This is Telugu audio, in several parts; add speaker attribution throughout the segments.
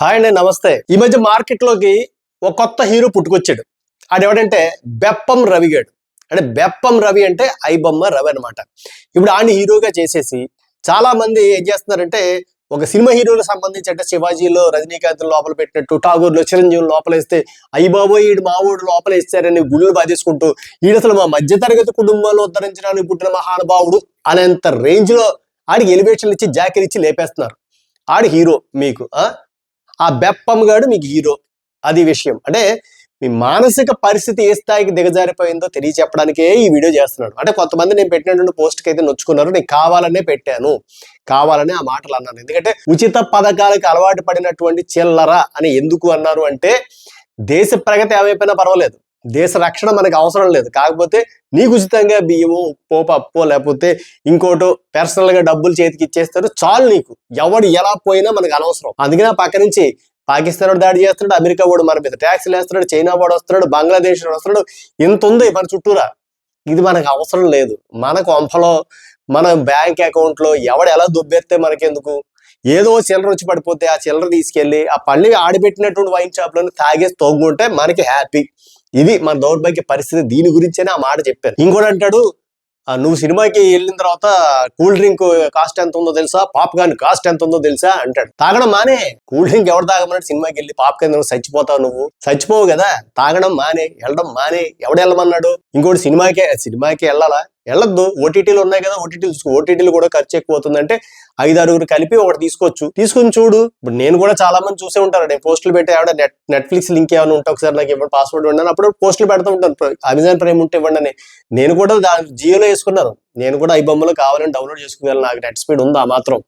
Speaker 1: హాయ్ అండి నమస్తే. ఈ మధ్య మార్కెట్లోకి ఒక కొత్త హీరో పుట్టుకొచ్చాడు. ఆడు ఎవడంటే బెప్పం రవిగాడు. అంటే బెప్పం రవి అంటే ఐబొమ్మ రవి అన్నమాట. ఇప్పుడు ఆయన హీరోగా చేసేసి చాలా మంది ఏం చేస్తున్నారంటే ఒక సినిమా హీరోలకు సంబంధించి అంటే శివాజీలో రజనీకాంత్ లోపల పెట్టినట్టు ఠాగూర్లో చిరంజీవి లోపల వేస్తే ఈడు మా ఊడు లోపల ఇస్తారని గుళ్ళు బాధేసుకుంటూ ఈడు అసలు మా మధ్యతరగతి కుటుంబాలు ఉద్ధరించడానికి పుట్టిన మహానుభావుడు అనేంత రేంజ్లో ఆడికి ఎలివేషన్లు ఇచ్చి జాకెట్ ఇచ్చి లేపేస్తున్నారు. ఆడి హీరో మీకు ఆ ఆ బెప్పం గాడు మీకు హీరో. అది విషయం. అంటే మీ మానసిక పరిస్థితి ఏ స్థాయికి దిగజారిపోయిందో తెలియచెప్పడానికే ఈ వీడియో చేస్తున్నాడు. అంటే కొంతమంది నేను పెట్టినటువంటి పోస్ట్కి అయితే నొచ్చుకున్నారు నేను కావాలనే పెట్టాను. కావాలనే ఆ మాటలు అన్నాను. ఎందుకంటే ఉచిత పథకాలకు అలవాటు పడినటువంటి చిల్లర అని ఎందుకు అన్నారు అంటే దేశ ప్రగతి ఏమైపోయినా పర్వాలేదు. దేశ రక్షణ మనకు అవసరం లేదు. కాకపోతే నీకు ఉచితంగా బియ్యము ఉప్పో పప్పో లేకపోతే ఇంకోటో పర్సనల్గా డబ్బులు చేతికి ఇచ్చేస్తారు. చాలు నీకు. ఎవడు ఎలా పోయినా మనకు అనవసరం. అందుకే నా పక్క నుంచి పాకిస్తాన్ వాడు దాడి చేస్తున్నాడు అమెరికా వాడు మన మీద ట్యాక్స్లు వేస్తున్నాడు చైనా వాడు వస్తున్నాడు బంగ్లాదేశ్ వాడు వస్తున్నాడు. ఇంత ఉంది మన చుట్టూరా. ఇది మనకు అవసరం లేదు. మన కొంపలో మన బ్యాంక్ అకౌంట్లో ఎవడు ఎలా దుబ్బెత్తే మనకెందుకు? ఏదో చిల్లర వచ్చి పడిపోతే ఆ చిల్లర తీసుకెళ్ళి ఆ పళ్ళి ఆడిపెట్టినటువంటి వైన్ షాప్ తాగేసి తోగుంటే మనకి హ్యాపీ. ఇది మన దౌర్భాగ్య పరిస్థితి. దీని గురించేనే ఆ మాట చెప్పాను ఇంకోటి అంటాడు "ఆ, నువ్వు సినిమాకి వెళ్ళిన తర్వాత కూల్ డ్రింక్ కాస్ట్ ఎంత ఉందో తెలుసా? పాప్కార్న్ కాస్ట్ ఎంత ఉందో తెలుసా? అంటాడు. తాగడం మానే. కూల్ డ్రింక్ ఎవరు తాగమన్నాడు? సినిమాకి వెళ్ళి పాప్కార్న్ నువ్వు చచ్చిపోతావు నువ్వు. చచ్చిపోవు కదా. తాగడం మానే. వెళ్ళడం మానే. ఎవడు వెళ్ళమన్నాడు? ఇంకోటి సినిమాకే సినిమాకి వెళ్ళాలా? వెళ్ళొద్దు. ఓటీటీలు ఉన్నాయి కదా ఓటీటీలు చూసుకో ఓటీటీలు కూడా ఖర్చు ఎక్కువ అవుతుందంటే ఐదు ఆరుగురు కలిపి ఒకటి తీసుకోవచ్చు. తీసుకుని చూడు. ఇప్పుడు నేను కూడా చాలా మంది చూసే ఉంటారు. నేను పోస్టులు పెట్టే ఆవిడ నెట్ నెట్ఫ్లిక్స్ లింక్ ఏమైనా ఉంటే ఒకసారి నాకు ఇవ్వండి పాస్వర్డ్ ఇవ్వండి అప్పుడు పోస్టులు పెడతా ఉంటాను. అమెజాన్ ప్రైమ్ ఉంటే ఇవ్వండి అని. నేను కూడా దాని జియోలో వేసుకున్నాను నేను కూడా ఈ బొమ్మలు కావాలని డౌన్లోడ్ చేసుకున్నాను. నాకు నెట్ స్పీడ్ ఉంది ఆ మాత్రం.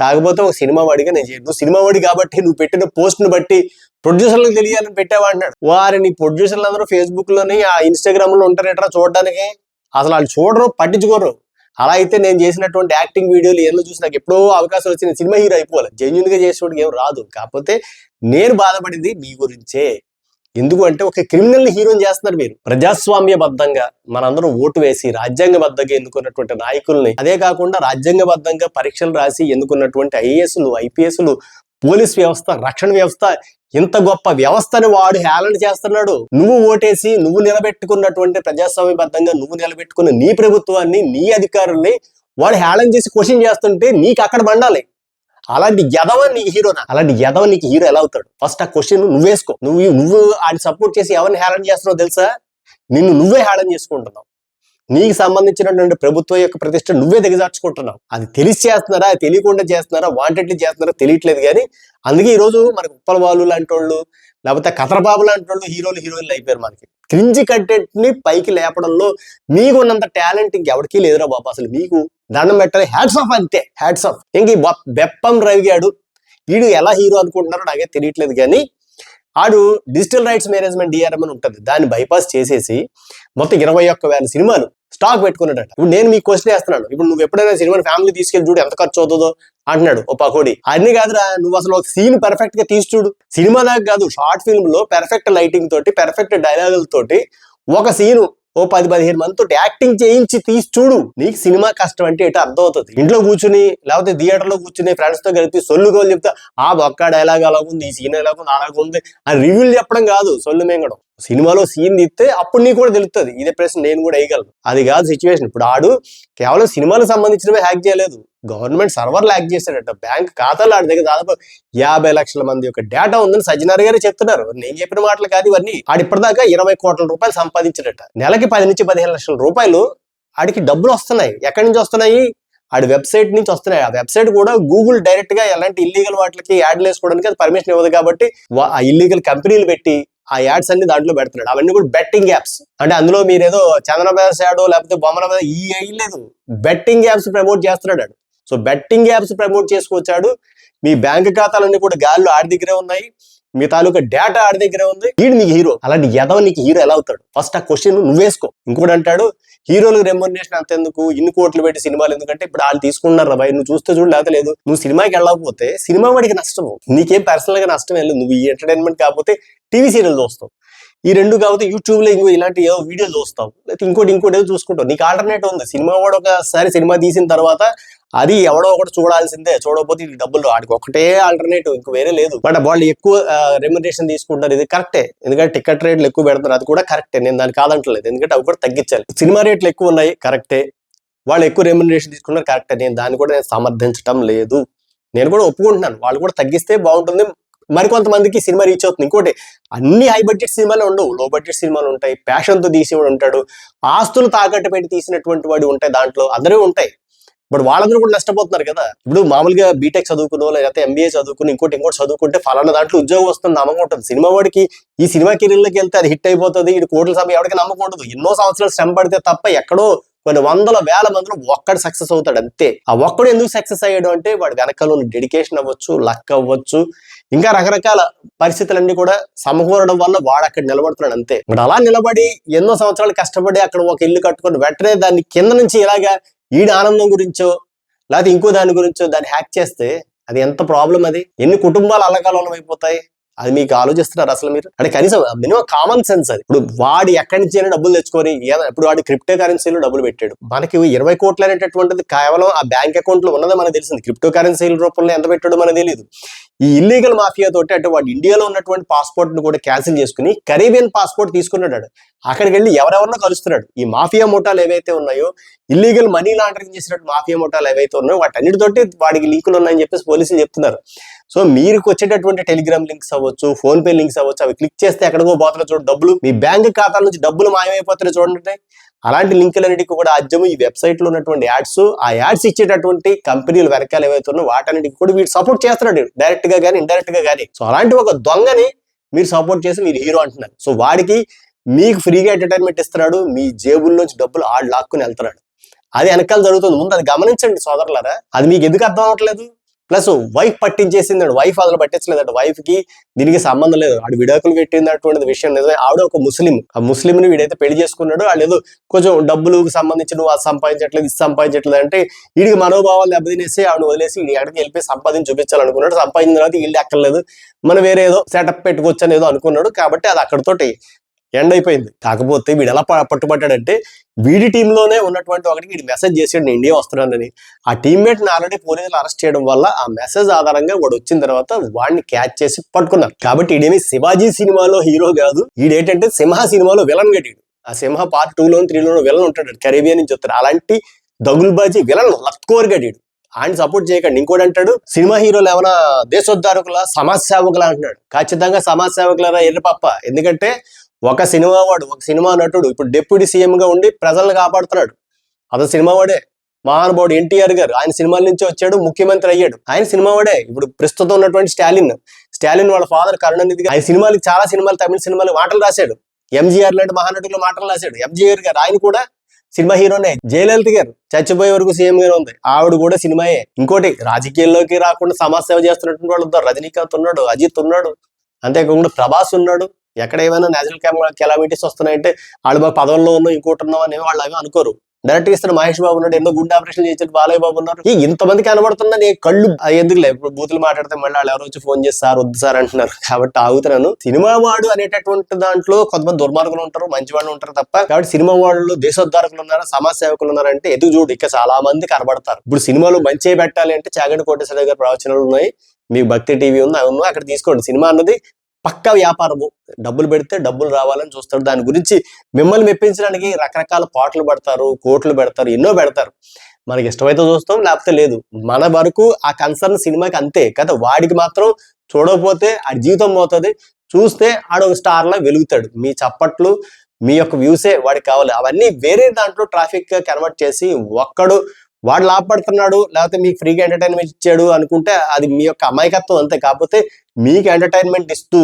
Speaker 1: కాకపోతే ఒక సినిమా వాడిగా నేను చేయను. సినిమా వాడి కాబట్టి నువ్వు పెట్టిన పోస్ట్ని బట్టి ప్రొడ్యూసర్లకు తెలియాలని పెట్టావా అంటున్నాడు. వారిని ప్రొడ్యూసర్లు అందరూ ఫేస్బుక్లోని ఆ ఇన్స్టాగ్రామ్లో ఉంటారేట్రా చూడడానికి? అసలు వాళ్ళు చూడరు పట్టించుకోరు. అలా అయితే నేను చేసినటువంటి యాక్టింగ్ వీడియోలు ఏళ్ళు చూసి నాకు ఎప్పుడో అవకాశం వచ్చిన సినిమా హీరో అయిపోవాలి. జెన్యున్గా చేసేవాడికి ఏం రాదు. కాకపోతే నేను బాధపడింది మీ గురించే. ఎందుకు అంటే ఒక క్రిమినల్ హీరోని చేస్తున్నారు మీరు. ప్రజాస్వామ్యబద్ధంగా మనందరం ఓటు వేసి రాజ్యాంగబద్ధంగా ఎన్నుకున్నటువంటి నాయకుల్ని. అదే కాకుండా రాజ్యాంగబద్ధంగా పరీక్షలు రాసి ఎన్నుకున్నటువంటి ఐఏఎస్లు ఐపీఎస్లు పోలీస్ వ్యవస్థ రక్షణ వ్యవస్థ ఇంత గొప్ప వ్యవస్థని వాడు హేళన చేస్తున్నాడు. నువ్వు ఓటేసి నువ్వు నిలబెట్టుకున్నటువంటి ప్రజాస్వామ్యబద్ధంగా నువ్వు నిలబెట్టుకున్న నీ ప్రభుత్వాన్ని నీ అధికారుల్ని వాడు హేళన చేసి క్వశ్చన్ చేస్తుంటే నీకు అక్కడ మండాలి. అలాంటి యదవ నీకు హీరోనా అలాంటి యదవ నీకు హీరో ఎలా అవుతాడు? ఫస్ట్ ఆ క్వశ్చన్ నువ్వేసుకో నువ్వు నువ్వు ఆయన సపోర్ట్ చేసి ఎవరిని హేళన చేస్తున్నావు తెలుసా? నిన్ను నువ్వే హేళన చేసుకుంటున్నావు. నీకు సంబంధించినటువంటి ప్రభుత్వం యొక్క ప్రతిష్ట నువ్వే దిగజార్చుకుంటున్నావు. అది తెలిసి చేస్తున్నారా అది తెలియకుండా చేస్తున్నారా వాంటెడ్లీ చేస్తున్నారా తెలియట్లేదు కానీ అందుకే ఈ రోజు మనకు ఉప్పల వాళ్ళు లాంటి వాళ్ళు లేకపోతే కథరబాబు లాంటి వాళ్ళు హీరోలు హీరోయిన్లు అయిపోయారు మనకి. క్రింజి కంటెంట్ని పైకి లేపడంలో మీకు ఉన్నంత టాలెంట్ ఇంకెవరికీ లేదురా బాబు అసలు మీకు. దండం పెట్టాలి. హ్యాట్స్ ఆఫ్ అంతే. హ్యాట్స్ ఆఫ్ ఇంక బెప్పం రవిగాడు. వీడు ఎలా హీరో అనుకుంటున్నారో నాకే తెలియట్లేదు కానీ ఆడు డిజిటల్ రైట్స్ మేనేజ్మెంట్ డిఆర్ఎం అని ఉంటుంది. దాన్ని బైపాస్ చేసేసి మొత్తం ఇరవై ఒక్క వేల సినిమాలు స్టాక్ పెట్టుకున్నాడట. ఇప్పుడు నేను మీకు క్వశ్చన్ వేస్తున్నాను. ఇప్పుడు నువ్వు ఎప్పుడైనా సినిమా ఫ్యామిలీ తీసుకెళ్ళి చూడు ఎంత ఖర్చు అవుతుందో అంటున్నాడు ఓ పకోడి. అన్ని కాదురా నువ్వు అసలు ఒక సీన్ పర్ఫెక్ట్గా తీసి చూడు. సినిమా దాకా కాదు షార్ట్ ఫిల్మ్లో పెర్ఫెక్ట్ లైటింగ్ తోటి పెర్ఫెక్ట్ డైలాగుల తోటి ఒక సీను ఓ పది పదిహేను మంది తోటి యాక్టింగ్ చేయించి తీసి చూడు. నీకు సినిమా కష్టం అంటే ఏంటో అర్థం అవుతుంది ఇంట్లో కూర్చుని లేకపోతే థియేటర్లో కూర్చుని ఫ్రెండ్స్తో కలిపి సొల్లు గోలు చెప్తా ఆ బొక్క డైలాగ్ అలా ఉంది ఈ సీన్ ఎలా ఉంది అలాగ ఉంది అని రివ్యూలు చెప్పడం కాదు సొల్లు మేంగడం. సినిమాలో సీన్ తీస్తే అప్పుడు నీకు కూడా తెలుస్తుంది ఇదే ప్రశ్న నేను కూడా వేయగలను. అది కాదు సిచ్యువేషన్ ఇప్పుడు ఆడు కేవలం సినిమాలకు సంబంధించినవే హ్యాక్ చేయలేదు. గవర్నమెంట్ సర్వర్లు హ్యాక్ చేశాడట. బ్యాంక్ ఖాతాలు ఆడి దగ్గర దాదాపు యాభై లక్షల మంది యొక్క డేటా ఉందని సజ్జనార్ గారే చెప్తున్నారు. నేను చెప్పిన మాటలు కాదు ఇవన్నీ. ఆడి ఇప్పటిదాకా ఇరవై కోట్ల రూపాయలు సంపాదించాడట. నెలకి పది నుంచి పదిహేను లక్షల రూపాయలు ఆడికి డబ్బులు వస్తున్నాయి. ఎక్కడి నుంచి వస్తున్నాయి? ఆడి వెబ్సైట్ నుంచి వస్తున్నాయి. ఆ వెబ్సైట్ కూడా గూగుల్ డైరెక్ట్గా ఎలాంటి ఇల్లీగల్ వాటికి యాడ్లు వేసుకోవడానికి అది పర్మిషన్ ఇవ్వదు కాబట్టి ఆ ఇల్లీగల్ కంపెనీలు పెట్టి ఆ యాడ్స్ అన్ని దాంట్లో పెడుతున్నాడు. అవన్నీ కూడా బెట్టింగ్ యాప్స్ అంటే అందులో మీరు ఏదో చంద్రబాబు యాడ్ లేకపోతే బొమ్మల మీద ఈ లేదు. బెట్టింగ్ యాప్స్ ప్రమోట్ చేస్తున్నాడు సో బెట్టింగ్ యాప్స్ ప్రమోట్ చేసుకొచ్చాడు. మీ బ్యాంక్ ఖాతాలన్నీ కూడా గాల్లో ఆడి దగ్గరే ఉన్నాయి. మీ తాలూకా డేటా ఆడి దగ్గరే ఉంది. వీడు నీకు హీరో అలాంటి యదవ నీకు హీరో ఎలా అవుతాడు? ఫస్ట్ ఆ క్వశ్చన్ నువ్వేసుకో. ఇంకోటి అంటాడు హీరోలకు రెమ్యునరేషన్ అంతేందుకు? ఇన్ని కోట్లు పెట్టి సినిమాలు ఎందుకంటే ఇప్పుడు వాళ్ళు తీసుకున్నారు భయ నువ్వు చూస్తే చూడు లేకపోతే లేదు. నువ్వు సినిమాకి వెళ్ళకపోతే సినిమా వాడికి నష్టము నీకేం పర్సనల్గా నష్టం వెళ్ళదు నువ్వు ఈ ఎంటర్టైన్మెంట్ కాకపోతే టీవీ సీరియల్ చూస్తావు. ఈ రెండు కాకపోతే యూట్యూబ్లో ఇంకో ఇలాంటి ఏదో వీడియోలు చూస్తావు లేకపోతే ఇంకోటి ఇంకోటి ఏదో చూసుకుంటావు నీకు ఆల్టర్నేట్ ఉంది. సినిమా వాడు ఒకసారి సినిమా తీసిన తర్వాత అది ఎవడో ఒకటి చూడాల్సిందే. చూడకపోతే ఈ డబ్బులు ఆడికి ఒకటే ఆల్టర్నేటివ్ ఇంక వేరే లేదు. బట్ వాళ్ళు ఎక్కువ రెమ్యునరేషన్ తీసుకుంటారు. ఇది కరెక్టే ఎందుకంటే టికెట్ రేట్లు ఎక్కువ పెడతారు. అది కూడా కరెక్టే నేను దాన్ని కాదంటలేదు. ఎందుకంటే అవి కూడా తగ్గించాలి. సినిమా రేట్లు ఎక్కువ ఉన్నాయి. కరెక్టే వాళ్ళు ఎక్కువ రెమ్యునరేషన్ తీసుకున్నారు. కరెక్టే నేను దాన్ని కూడా నేను సమర్థించడం లేదు. నేను కూడా ఒప్పుకుంటున్నాను. వాళ్ళు కూడా తగ్గిస్తే బాగుంటుంది. మరికొంతమందికి సినిమా రీచ్ అవుతుంది. ఇంకోటి అన్ని హై బడ్జెట్ సినిమాలు ఉండవు. లో బడ్జెట్ సినిమాలు ఉంటాయి. ప్యాషన్తో తో తీసేవాడు ఉంటాడు. ఆస్తులు తాకట్టు పెట్టి తీసినటువంటి వాడు ఉంటాయి దాంట్లో. అందరూ ఉంటాయి. ఇప్పుడు వాళ్ళందరూ కూడా నష్టపోతున్నారు కదా. ఇప్పుడు మామూలుగా బీటెక్ చదువుకునో లేకపోతే ఎంబీఏ చదువుకుని ఇంకోటి ఇంకోటి చదువుకుంటే ఫలానా దాంట్లో ఉద్యోగం వస్తుంది నమ్మకం ఉంటుంది. సినిమా వాడికి ఈ సినిమా కెరీర్లోకి వెళ్తే అది హిట్ అయిపోతుంది. ఇటు కోట్ల సమయం ఎవరికి నమ్మకం ఉండదు. ఎన్నో సంవత్సరాలు శ్రమ పడితే తప్ప ఎక్కడో కొన్ని వందల వేల మందిలో ఒక్కడు సక్సెస్ అవుతాడు అంతే. ఆ ఒక్కడు ఎందుకు సక్సెస్ అయ్యాడు అంటే వాడు వెనకాల డెడికేషన్ అవ్వచ్చు లక్ అవ్వచ్చు ఇంకా రకరకాల పరిస్థితులన్నీ కూడా సమకూరడం వల్ల వాడు అక్కడ నిలబడుతున్నాడు అంతే. ఇప్పుడు అలా నిలబడి ఎన్నో సంవత్సరాలు కష్టపడి అక్కడ ఒక ఇల్లు కట్టుకొని వెంటనే దాన్ని కింద నుంచి ఇలాగా ఈడి ఆనందం గురించో లేకపోతే ఇంకో దాని గురించో దాన్ని హ్యాక్ చేస్తే అది ఎంత ప్రాబ్లం అది? ఎన్ని కుటుంబాలు అల్లకల్లోలం అయిపోతాయి? అది మీకు ఆలోచిస్తున్నారు అసలు మీరు? అంటే కనీసం మినిమం కామన్ సెన్స్ అది. ఇప్పుడు వాడు ఎక్కడి నుంచి అయినా డబ్బులు తెచ్చుకొని ఇప్పుడు వాడు క్రిప్టో కరెన్సీలో డబ్బులు పెట్టాడు. మనకి ఇరవై కోట్లు అనేటటువంటిది కేవలం ఆ బ్యాంక్ అకౌంట్లో ఉన్నదే మనకు తెలిసింది. క్రిప్టో కరెన్సీల రూపంలో ఎంత పెట్టాడో మనకు తెలియదు ఈ ఇల్లీగల్ మాఫియా తోటి అంటే వాడు ఇండియాలో ఉన్నటువంటి పాస్పోర్ట్ను కూడా క్యాన్సిల్ చేసుకుని కరీబియన్ పాస్పోర్ట్ తీసుకున్నాడు. అక్కడికి వెళ్ళి ఎవరెవరినో కలుస్తున్నాడు. ఈ మాఫియా మోటాలు ఏవైతే ఉన్నాయో ఇల్లీగల్ మనీ లాండరింగ్ చేసినట్టు మాఫియా మోటాలు ఏవైతే ఉన్నాయో వాటన్నిటితోటి వాడికి లింకులు ఉన్నాయని చెప్పేసి పోలీసులు చెప్తున్నారు. సో మీకు వచ్చేటటువంటి టెలిగ్రామ్ లింక్స్ అవ్వచ్చు ఫోన్ పే లింక్స్ అవ్వచ్చు అవి క్లిక్ చేస్తే ఎక్కడికో పోతున్నా చూడండి డబ్బులు. మీ బ్యాంక్ ఖాతాల నుంచి డబ్బులు మాయమైపోతున్నాయి చూడండి. అలాంటి లింకులన్నిటికీ కూడా ఆద్యము ఈ వెబ్సైట్లో ఉన్నటువంటి యాడ్స్ ఆ యాడ్స్ ఇచ్చేటటువంటి కంపెనీలు వెనకాల ఏవైతున్నాయో వాటన్నిటికి కూడా వీడు సపోర్ట్ చేస్తున్నాడు. డైరెక్ట్గా కానీ ఇండైరెక్ట్గా కానీ సో అలాంటి ఒక దొంగని మీరు సపోర్ట్ చేసి మీరు హీరో అంటున్నారు. సో వాడికి మీకు ఫ్రీగా ఎంటర్టైన్మెంట్ ఇస్తున్నాడు. మీ జేబుల్లోంచి డబ్బులు ఆడు లాక్కుని వెళ్తున్నాడు. అది వెనకాల జరుగుతుంది. ముందు అది గమనించండి సోదరులారా. అది మీకు ఎందుకు అర్థం అవ్వట్లేదు ప్లస్ వైఫ్ పట్టించేసింది వైఫ్ అసలు పట్టించలేదంట వైఫ్కి దీనికి సంబంధం లేదు. ఆడు విడాకులు పెట్టినటువంటి విషయం లేదు ఆవిడ ఒక ముస్లిం. ఆ ముస్లింని వీడైతే పెళ్ళి చేసుకున్నాడు. వాళ్ళు ఏదో కొంచెం డబ్బులకు సంబంధించి నువ్వు అది సంపాదించట్లేదు ఇది సంపాదించట్లేదు అంటే వీడికి మనోభావాలు దెబ్బతినేసి ఆవిడ వదిలేసి వీడి ఎక్కడికి వెళ్ళిపోయి సంపాదించి చూపించాలనుకున్నాడు. సంపాదించిన తర్వాత వీళ్ళు ఎక్కర్లేదు మనం వేరే ఏదో సెటప్ పెట్టుకోవచ్చు అని ఏదో అనుకున్నాడు. కాబట్టి అది అక్కడతోటి ఎండ్ అయిపోయింది. కాకపోతే వీడు ఎలా ప- పట్టుబట్టాడంటే వీడి టీంలోనే ఉన్నటువంటి ఒకటికి వీడు మెసేజ్ చేసాడు నేను ఇండియా వస్తున్నానని. ఆ టీమ్మేట్ని ఆల్రెడీ పోలీసులు అరెస్ట్ చేయడం వల్ల ఆ మెసేజ్ ఆధారంగా వాడు వచ్చిన తర్వాత వాడిని క్యాచ్ చేసి పట్టుకున్నారు. కాబట్టి ఈడేమి శివాజీ సినిమాలో హీరో కాదు. ఈడేంటంటే సింహ సినిమాలో విలన్ గడిడు ఆ సింహ పార్ట్ టూ త్రీలోను త్రీ విలన్ ఉంటాడు. కరేబియన్ నుంచి వస్తాడు. అలాంటి దగుల్బాజీ విలన్ లత్కోర్ గడిడు ఆయన సపోర్ట్ చేయకండి. ఇంకోటి అంటాడు సినిమా హీరోలు ఏమైనా దేశోద్ధారకుల సమాజ సేవకుల? అంటున్నాడు. ఖచ్చితంగా సమాజ సేవకులరా ఎర్రపప్ప. ఎందుకంటే ఒక సినిమా వాడు ఒక సినిమా నటుడు ఇప్పుడు డిప్యూటీ సీఎంగా ఉండి ప్రజలను కాపాడుతున్నాడు. అతను సినిమా వాడే. మహానుభావుడు ఎన్టీఆర్ గారు ఆయన సినిమాల నుంచి వచ్చాడు ముఖ్యమంత్రి అయ్యాడు. ఆయన సినిమా వాడే. ఇప్పుడు ప్రస్తుతం ఉన్నటువంటి స్టాలిన్. స్టాలిన్ వాళ్ళ ఫాదర్ కరుణానిధి ఆయన సినిమాలు చాలా సినిమాలు తమిళ సినిమాలు మాటలు రాశాడు. ఎంజీఆర్ లాంటి మహానటులు మాటలు రాశాడు. ఎంజీఆర్ గారు ఆయన కూడా సినిమా హీరోనే. జయలలిత గారు చచ్చిపోయే వరకు సీఎం గారు ఉంది. ఆవిడ కూడా సినిమాయే. ఇంకోటి రాజకీయాల్లోకి రాకుండా సమాజ సేవ చేస్తున్నటువంటి వాళ్ళు ఉన్నారు రజనీకాంత్ ఉన్నాడు అజిత్ ఉన్నాడు. అంతేకాకుండా ప్రభాస్ ఉన్నాడు. ఎక్కడ ఏమైనా నేచురల్ కెలామిటీస్ వస్తున్నాయంటే వాళ్ళు బాగా పదవుల్లో ఉన్నాం ఇంకోటి ఉన్నాం అని వాళ్ళు అవి అనుకోరు. డైరెక్ట్ ఇస్తున్న మహేష్ బాబు ఉన్నాడు ఎన్నో గుండె ఆపరేషన్ చేసిన బాలయ్య బాబు ఉన్నారు. ఈ ఇంతమంది కనబడుతున్నా నీ కళ్ళు ఎందుకు లే ఇప్పుడు బూతులు మాట్లాడితే మళ్ళీ వాళ్ళు ఎవరో వచ్చి ఫోన్ చేసి సార్ వద్దు సార్ అంటున్నారు. కాబట్టి ఆగుతున్నాను. సినిమా వాడు అనేటటువంటి దాంట్లో కొంతమంది దుర్మార్గులు ఉంటారు మంచి వాళ్ళు ఉంటారు తప్ప కాబట్టి సినిమా వాళ్ళు దేశోద్ధారకులు ఉన్నారా సమాజ సేవకులు ఉన్నారంటే ఎదుగు చూడు ఇక చాలా మంది కనబడతారు. ఇప్పుడు సినిమాలు మంచి పెట్టాలి అంటే చాగండి కోటేశ్వర గారి ప్రవచనాలు ఉన్నాయి. మీకు భక్తి టీవీ ఉంది అవి అక్కడ తీసుకోండి. సినిమా అన్నది పక్క వ్యాపారము. డబ్బులు పెడితే డబ్బులు రావాలని చూస్తాడు దాని గురించి మిమ్మల్ని మెప్పించడానికి రకరకాల పాటలు పెడతారు కోట్లు పెడతారు ఎన్నో పెడతారు. మనకి ఇష్టమైతే చూస్తాం లేకపోతే లేదు. మన వరకు ఆ కన్సర్న్ సినిమాకి అంతే. కదా వాడికి మాత్రం చూడకపోతే ఆ జీవితం పోతుంది. చూస్తే ఆడు ఒక వెలుగుతాడు. మీ చప్పట్లు మీ యొక్క వ్యూసే వాడికి కావాలి. అవన్నీ వేరే దాంట్లో ట్రాఫిక్గా కన్వర్ట్ చేసి ఒక్కడు వాడు లాభపడుతున్నాడు లేకపోతే మీకు ఫ్రీగా ఎంటర్టైన్మెంట్ ఇచ్చాడు అనుకుంటే అది మీ యొక్క అమాయకత్వం అంతే. కాకపోతే మీకు ఎంటర్టైన్మెంట్ ఇస్తూ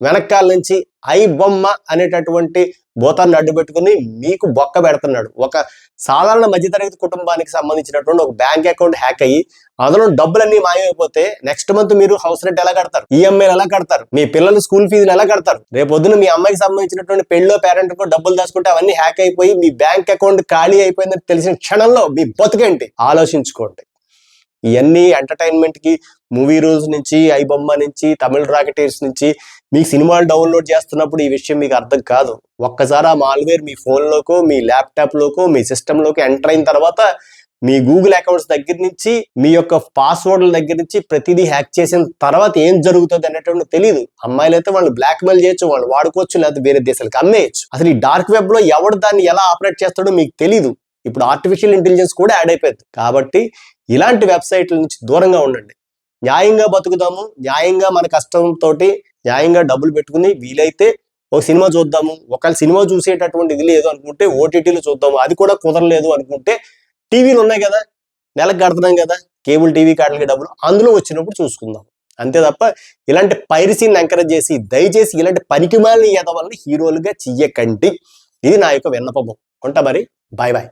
Speaker 1: వెనకాల నుంచి ఐ బొమ్మ అనేటటువంటి భూతాన్ని అడ్డు పెట్టుకుని మీకు బొక్క పెడుతున్నాడు. ఒక సాధారణ మధ్యతరగతి కుటుంబానికి సంబంధించినటువంటి ఒక బ్యాంక్ అకౌంట్ హ్యాక్ అయ్యి అందులో డబ్బులన్నీ మాయమైపోతే నెక్స్ట్ మంత్ మీరు హౌస్ రెంట్ ఎలా కడతారు? ఈఎంఐలు ఎలా కడతారు? మీ పిల్లలు స్కూల్ ఫీజులు ఎలా కడతారు? రేపొద్దున మీ అమ్మాయికి సంబంధించినటువంటి పెళ్ళో పేరెంట్ కో డబ్బులు దాచుకుంటే అవన్నీ హ్యాక్ అయిపోయి మీ బ్యాంక్ అకౌంట్ ఖాళీ అయిపోయిందని తెలిసిన క్షణంలో మీ బతుకేంటి? ఆలోచించుకోండి. ఇవన్నీ ఎంటర్టైన్మెంట్కి మూవీ రూల్స్ నుంచి ఐబొమ్మ నుంచి తమిళ రాకెటీర్స్ నుంచి మీకు సినిమాలు డౌన్లోడ్ చేస్తున్నప్పుడు ఈ విషయం మీకు అర్థం కాదు. ఒక్కసారి ఆ మాల్వేర్ మీ ఫోన్లోకో మీ ల్యాప్టాప్లోకో మీ సిస్టంలోకి ఎంటర్ అయిన తర్వాత మీ గూగుల్ అకౌంట్స్ దగ్గర నుంచి మీ యొక్క పాస్వర్డ్ల దగ్గర నుంచి ప్రతిదీ హ్యాక్ చేసిన తర్వాత ఏం జరుగుతుంది అనేటువంటి తెలియదు అమ్మాయిలు అయితే వాళ్ళు బ్లాక్ మెయిల్ చేయొచ్చు వాళ్ళు వాడుకోవచ్చు లేకపోతే వేరే దేశాలకు అమ్మేయచ్చు. అసలు ఈ డార్క్ వెబ్లో ఎవడు దాన్ని ఎలా ఆపరేట్ చేస్తాడో మీకు తెలియదు ఇప్పుడు ఆర్టిఫిషియల్ ఇంటెలిజెన్స్ కూడా యాడ్ అయిపోయింది. కాబట్టి ఇలాంటి వెబ్సైట్ల నుంచి దూరంగా ఉండండి. న్యాయంగా బతుకుదాము న్యాయంగా మన కష్టంతో న్యాయంగా డబ్బులు పెట్టుకుని వీలైతే ఒక సినిమా చూద్దాము. ఒకవేళ సినిమా చూసేటటువంటి ఇది లేదు అనుకుంటే ఓటీటీలో చూద్దాము. అది కూడా కుదరలేదు అనుకుంటే టీవీలు ఉన్నాయి కదా. నెలకు కడుతున్నాం కదా. కేబుల్ టీవీ కార్డులకి డబ్బులు అందులో వచ్చినప్పుడు చూసుకుందాం. అంతే తప్ప ఇలాంటి పైరసీని ఎంకరేజ్ చేసి దయచేసి ఇలాంటి పనికిమాలని ఎదవల్ని హీరోలుగా చెయ్యకండి. ఇది నా యొక్క విన్నపము. ఉంటా మరి? Bye bye.